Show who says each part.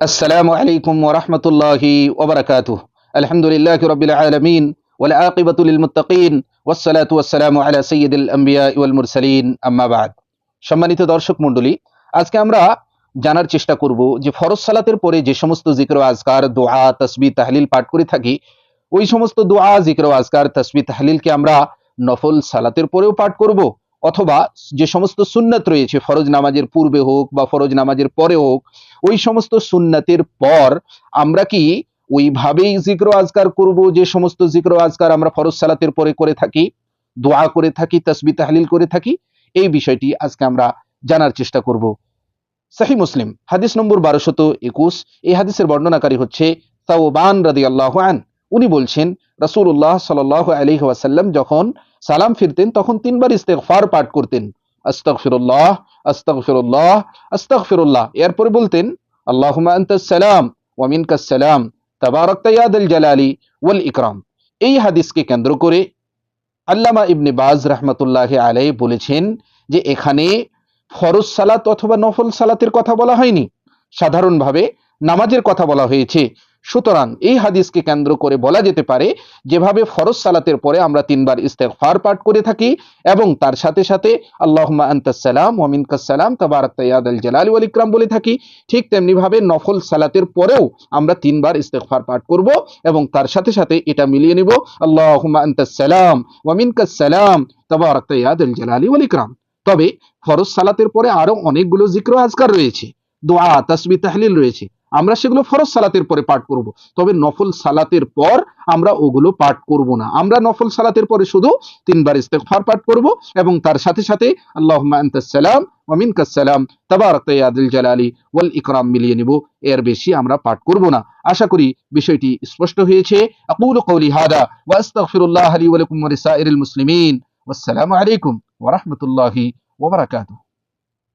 Speaker 1: السلام عليكم ورحمة الله وبركاته الحمد لله رب العالمين والعاقبة للمتقين والصلاة والسلام على سيد الأنبياء والمرسلين أما بعد সম্মানিত দর্শক মণ্ডলী আজকে আমরা জানার চেষ্টা করব যে ফরজ সালাতের পরে যে সমস্ত জিক্র আজকার দোয়া তসবি তাহলিল পাঠ করে থাকি ওই সমস্ত দোয়া জিক্র আজকার তসবি তাহলিলকে আমরা নফল সালাতের পরেও পাঠ করব অথবা যে সমস্ত সুন্নাত রয়েছে ফরজ নামাজের পূর্বে হোক বা ফরজ নামাজের পরে হোক ওই সমস্ত সুন্নাতের পর আমরা কি ওইভাবেই জিক্র আজকার করব? যে সমস্ত জিক্র আজকার আমরা ফরজ সালাতের পরে করে থাকি, দোয়া করে থাকি, তসবি, তাহলিল করে থাকি, এই বিষয়টি আজকে আমরা জানার চেষ্টা করব। সাহি মুসলিম, হাদিস নম্বর বারোশত একুশ, এই হাদিসের বর্ণনাকারী হচ্ছে সাওবান রাদি আল্লাহ আন। উনি বলছেন, রাসূলুল্লাহ সাল্লাল্লাহু আলাইহি ওয়াসাল্লাম যখন সালাম ফিরতেন, তখন তিনবার ইস্তেগফার পাঠ করতেন। আস্তাগফিরুল্লাহ আস্তাগফিরুল্লাহ আস্তাগফিরুল্লাহ। এরপরে বলতেন, আল্লাহুম্মা আনতাস সালাম ওয়া মিনকাস সালাম, তাবারাকতা ইয়া যাল জালালি ওয়াল ইকরাম। এই হাদিসকে কেন্দ্র করে আল্লামা ইবনে বাজ রাহমাতুল্লাহ আলাইহি বলেছেন যে এখানে ফরজ সালাত অথবা নফল সালাতের কথা বলা হয়নি। সাধারণভাবে নামাজের কথা বলা হয়েছে। সুতরাং এই হাদিসকে কেন্দ্র করে বলা যেতে পারে, যেভাবে ফরজ সালাতের পরে আমরা তিনবার ইস্তেগফার পাঠ করে থাকি এবং তার সাথে সাথে আল্লাহুম্মা আনতাস সালাম ওয়া মিনকাস সালাম, তাবারাকতা ইয়া যাল জালালি ওয়াল ইকরাম বলে থাকি। ঠিক তেমনিভাবে নফল সালাতের পরেও আমরা তিনবার ইস্তেগফার পাঠ করব এবং তার সাথে সাথে এটা মিলিয়ে নিব, আল্লাহুম্মা আনতাস সালাম ওয়া মিনকাস সালাম, তাবারাকতা ইয়া যাল জালালি ওয়াল ইকরাম। তবে ফরজ সালাতের পরে আরও অনেকগুলো জিক্র আজকার রয়েছে। দোয়া, তাসবি, তাহলিল রয়েছে। আমরা সেগুলো ফরজ সালাতের পরে পাঠ করব। তবে নফল সালাতের পর আমরা ওগুলো পাঠ করব না। আমরা নফল সালাতের পরে শুধু তিনবার ইস্তেগফার পাঠ করব এবং তার সাথে সাথে আনতাস সালাম ওয়া মিনকাস সালাম তাবারাকতা ইয়া যাল জালালি ওয়াল ইকরাম মিলিয়ে নিব। এর বেশি আমরা পাঠ করব না। আশা করি বিষয়টি স্পষ্ট হয়েছে। আকুলু কওলি হাদা ওয়া আস্তাগফিরুল্লাহ লি ওয়া মুসলিমিন। ওয়াসসালামু আলাইকুম ওয়া রাহমাতুল্লাহি ওয়া বারাকাতুহু।